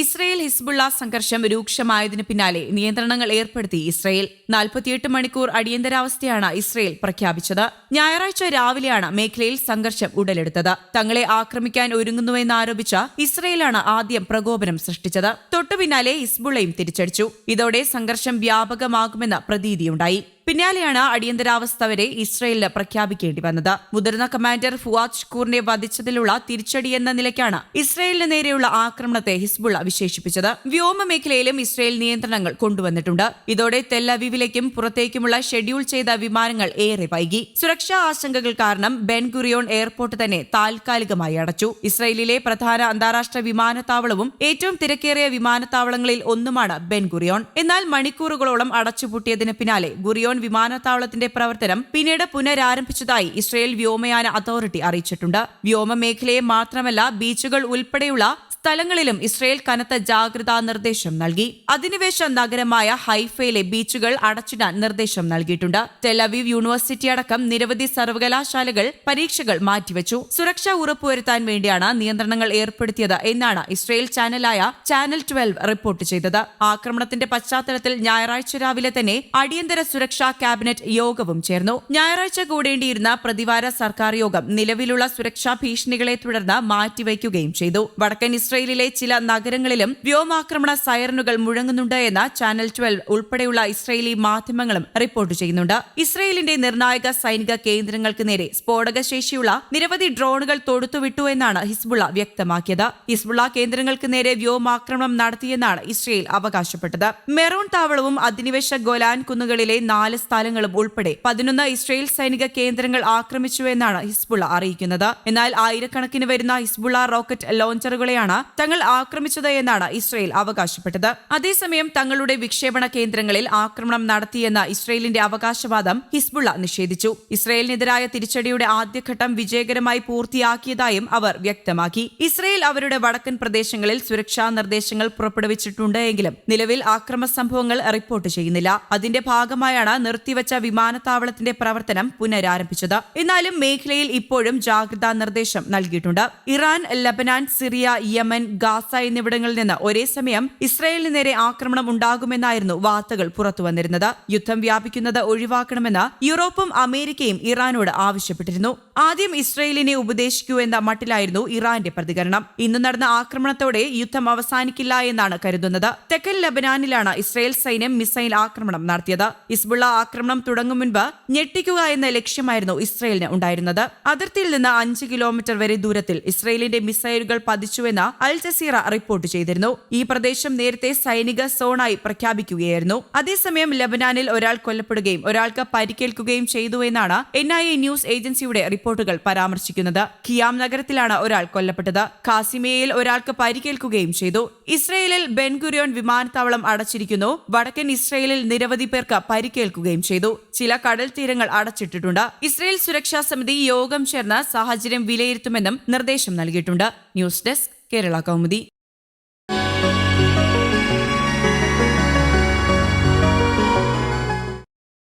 Israel Hezbollah സംഘർഷം രൂക്ഷമായതിനു പിന്നാലെ നിയന്ത്രണങ്ങൾ ഏർപ്പെടുത്തി ഇസ്രയേൽ. നാൽപ്പത്തിയെട്ട് മണിക്കൂർ അടിയന്തരാവസ്ഥയാണ് ഇസ്രയേൽ പ്രഖ്യാപിച്ചത്. ഞായറാഴ്ച രാവിലെയാണ് മേഖലയിൽ സംഘർഷം ഉടലെടുത്തത്. തങ്ങളെ ആക്രമിക്കാൻ ഒരുങ്ങുന്നുവെന്നാരോപിച്ച ഇസ്രയേലാണ് ആദ്യം പ്രകോപനം സൃഷ്ടിച്ചത്. തൊട്ടു പിന്നാലെ ഹിസ്ബുള്ളയും തിരിച്ചടിച്ചു. ഇതോടെ സംഘർഷം വ്യാപകമാകുമെന്ന പ്രതീതിയുണ്ടായി. പിന്നാലെയാണ് അടിയന്തരാവസ്ഥ വരെ ഇസ്രയേലിന് പ്രഖ്യാപിക്കേണ്ടി വന്നത്. മുതിർന്ന കമാൻഡർ ഫുവാദ് ഷുക്കൂറിനെ വധിച്ചതിലുള്ള തിരിച്ചടി എന്ന നിലയ്ക്കാണ് ഇസ്രയേലിന് നേരെയുള്ള ആക്രമണത്തെ ഹിസ്ബുള്ള വിശേഷിപ്പിച്ചത്. വ്യോമ മേഖലയിലും ഇസ്രയേൽ നിയന്ത്രണങ്ങൾ കൊണ്ടുവന്നിട്ടുണ്ട്. ഇതോടെ തെല്ലവീവിലേക്കും പുറത്തേക്കുമുള്ള ഷെഡ്യൂൾ ചെയ്ത വിമാനങ്ങൾ ഏറെ വൈകി. സുരക്ഷാ ആശങ്കകൾ കാരണം ബെൻഗുറിയോൺ എയർപോർട്ട് തന്നെ താൽക്കാലികമായി അടച്ചു. ഇസ്രയേലിലെ പ്രധാന അന്താരാഷ്ട്ര വിമാനത്താവളവും ഏറ്റവും തിരക്കേറിയ വിമാനത്താവളങ്ങളിൽ ഒന്നുമാണ് ബെൻഗുറിയോൺ എന്നാൽ മണിക്കൂറുകളോളം അടച്ചുപൂട്ടിയതിന് പിന്നാലെ ഗുറിയോൺ വിമാനത്താവളത്തിന്റെ പ്രവർത്തനം പിന്നീട് പുനരാരംഭിച്ചതായി ഇസ്രയേൽ വ്യോമയാന അതോറിറ്റി അറിയിച്ചിട്ടുണ്ട്. വ്യോമ മേഖലയെ മാത്രമല്ല ബീച്ചുകൾ ഉൾപ്പെടെയുള്ള സ്ഥലങ്ങളിലും ഇസ്രയേൽ കനത്ത ജാഗ്രതാ നിർദ്ദേശം നൽകി. അധിനിവേശ നഗരമായ ഹൈഫയിലെ ബീച്ചുകൾ അടച്ചിടാൻ നിർദ്ദേശം നൽകിയിട്ടുണ്ട്. ടെലവീവ് യൂണിവേഴ്സിറ്റി അടക്കം നിരവധി സർവകലാശാലകൾ പരീക്ഷകൾ മാറ്റിവെച്ചു. സുരക്ഷ ഉറപ്പുവരുത്താൻ വേണ്ടിയാണ് നിയന്ത്രണങ്ങൾ ഏർപ്പെടുത്തിയത് എന്നാണ് ഇസ്രയേൽ ചാനലായ ചാനൽ ട്വൽവ് റിപ്പോർട്ട് ചെയ്തത്. ആക്രമണത്തിന്റെ പശ്ചാത്തലത്തിൽ ഞായറാഴ്ച രാവിലെ തന്നെ അടിയന്തര സുരക്ഷാ ക്യാബിനറ്റ് യോഗവും ചേർന്നു. ഞായറാഴ്ച കൂടേണ്ടിയിരുന്ന പ്രതിവാര സർക്കാർ യോഗം നിലവിലുള്ള സുരക്ഷാ ഭീഷണികളെ തുടർന്ന് മാറ്റിവയ്ക്കുകയും ചെയ്തു. വടക്കൻ ഇസ്രയേലിലെ ചില നഗരങ്ങളിലും വ്യോമാക്രമണ സൈറനുകൾ മുഴങ്ങുന്നുണ്ട് എന്ന് ചാനൽ ട്വൽവ് ഉൾപ്പെടെയുള്ള ഇസ്രയേലി മാധ്യമങ്ങളും റിപ്പോർട്ട് ചെയ്യുന്നുണ്ട്. ഇസ്രയേലിന്റെ നിർണായക സൈനിക കേന്ദ്രങ്ങൾക്ക് നേരെ സ്ഫോടക ശേഷിയുള്ള നിരവധി ഡ്രോണുകൾ തൊടുത്തുവിട്ടു എന്നാണ് ഹിസ്ബുള്ള വ്യക്തമാക്കിയത്. ഹിസ്ബുള്ള കേന്ദ്രങ്ങൾക്ക് നേരെ വ്യോമാക്രമണം നടത്തിയെന്നാണ് ഇസ്രയേൽ അവകാശപ്പെട്ടത്. മെറോൺ താവളവും അധിനിവേശ ഗോലാൻ കുന്നുകളിലെ നാല് സ്ഥലങ്ങളും ഉൾപ്പെടെ പതിനൊന്ന് ഇസ്രയേൽ സൈനിക കേന്ദ്രങ്ങൾ ആക്രമിച്ചു എന്നാണ് ഹിസ്ബുള്ള അറിയിക്കുന്നത്. എന്നാൽ ആയിരക്കണക്കിന് വരുന്ന ഹിസ്ബുള്ള റോക്കറ്റ് ലോഞ്ചറുകളെയാണ് തങ്ങൾ ആക്രമിച്ചത് എന്നാണ് ഇസ്രയേൽ അവകാശപ്പെട്ടത്. അതേസമയം തങ്ങളുടെ വിക്ഷേപണ കേന്ദ്രങ്ങളിൽ ആക്രമണം നടത്തിയെന്ന ഇസ്രയേലിന്റെ അവകാശവാദം ഹിസ്ബുള്ള നിഷേധിച്ചു. ഇസ്രയേലിനെതിരായ തിരിച്ചടിയുടെ ആദ്യഘട്ടം വിജയകരമായി പൂർത്തിയാക്കിയതായും അവർ വ്യക്തമാക്കി. ഇസ്രയേൽ അവരുടെ വടക്കൻ പ്രദേശങ്ങളിൽ സുരക്ഷാ നിർദ്ദേശങ്ങൾ പുറപ്പെടുവിച്ചിട്ടുണ്ട് എങ്കിലും നിലവിൽ ആക്രമ സംഭവങ്ങൾ റിപ്പോർട്ട് ചെയ്യുന്നില്ല. അതിന്റെ ഭാഗമായാണ് നിർത്തിവച്ച വിമാനത്താവളത്തിന്റെ പ്രവർത്തനം പുനരാരംഭിച്ചത്. എന്നാലും മേഖലയിൽ ഇപ്പോഴും ജാഗ്രതാ നിർദ്ദേശം നൽകിയിട്ടുണ്ട്. ഇറാൻ ലബനാൻ സിറിയ ഗാസ എന്നിവിടങ്ങളിൽ നിന്ന് ഒരേ സമയം ഇസ്രായേലിന് നേരെ ആക്രമണം ഉണ്ടാകുമെന്നായിരുന്നു വാർത്തകൾ പുറത്തുവന്നിരുന്നത് യുദ്ധം വ്യാപിക്കുന്നത് ഒഴിവാക്കണമെന്ന് യൂറോപ്പും അമേരിക്കയും ഇറാനോട് ആവശ്യപ്പെട്ടിരുന്നു. ആദ്യം ഇസ്രയേലിനെ ഉപദേശിക്കൂ എന്ന മട്ടിലായിരുന്നു ഇറാന്റെ പ്രതികരണം. ഇന്ന് നടന്ന ആക്രമണത്തോടെ യുദ്ധം അവസാനിക്കില്ല എന്നാണ് കരുതുന്നത്. തെക്കൻ ലബനാനിലാണ് ഇസ്രായേൽ സൈന്യം മിസൈൽ ആക്രമണം നടത്തിയത്. ഇസ്ബുള്ള ആക്രമണം തുടങ്ങും മുൻപ് ഞെട്ടിക്കുക എന്ന ലക്ഷ്യമായിരുന്നു ഇസ്രയേലിന് ഉണ്ടായിരുന്നത്. അതിർത്തിയിൽ നിന്ന് അഞ്ച് കിലോമീറ്റർ വരെ ദൂരത്തിൽ ഇസ്രയേലിന്റെ മിസൈലുകൾ പതിച്ചുവെന്ന് അൽ ജസീറ റിപ്പോർട്ട് ചെയ്തിരുന്നു. ഈ പ്രദേശം നേരത്തെ സൈനിക സോണായി പ്രഖ്യാപിക്കുകയായിരുന്നു. അതേസമയം ലബനാനിൽ ഒരാൾ കൊല്ലപ്പെടുകയും ഒരാൾക്ക് പരിക്കേൽക്കുകയും ചെയ്തു എന്നാണ് എൻ ഐ എ ന്യൂസ് ഏജൻസിയുടെ റിപ്പോർട്ടുകൾ പരാമർശിക്കുന്നത്. ഖിയാം നഗരത്തിലാണ് ഒരാൾ കൊല്ലപ്പെട്ടത്. കാസിമേയിൽ ഒരാൾക്ക് പരിക്കേൽക്കുകയും ചെയ്തു. ഇസ്രയേലിൽ ബെൻഗുരിയോൺ വിമാനത്താവളം അടച്ചിരിക്കുന്നു. വടക്കൻ ഇസ്രയേലിൽ നിരവധി പേർക്ക് പരിക്കേൽക്കുകയും ചെയ്തു. ചില കടൽ തീരങ്ങൾ അടച്ചിട്ടിട്ടുണ്ട്. ഇസ്രയേൽ സുരക്ഷാ സമിതി യോഗം ചേർന്ന് സാഹചര്യം വിലയിരുത്തുമെന്നും നിർദ്ദേശം നൽകിയിട്ടുണ്ട്. News desk Kerala Kaumudi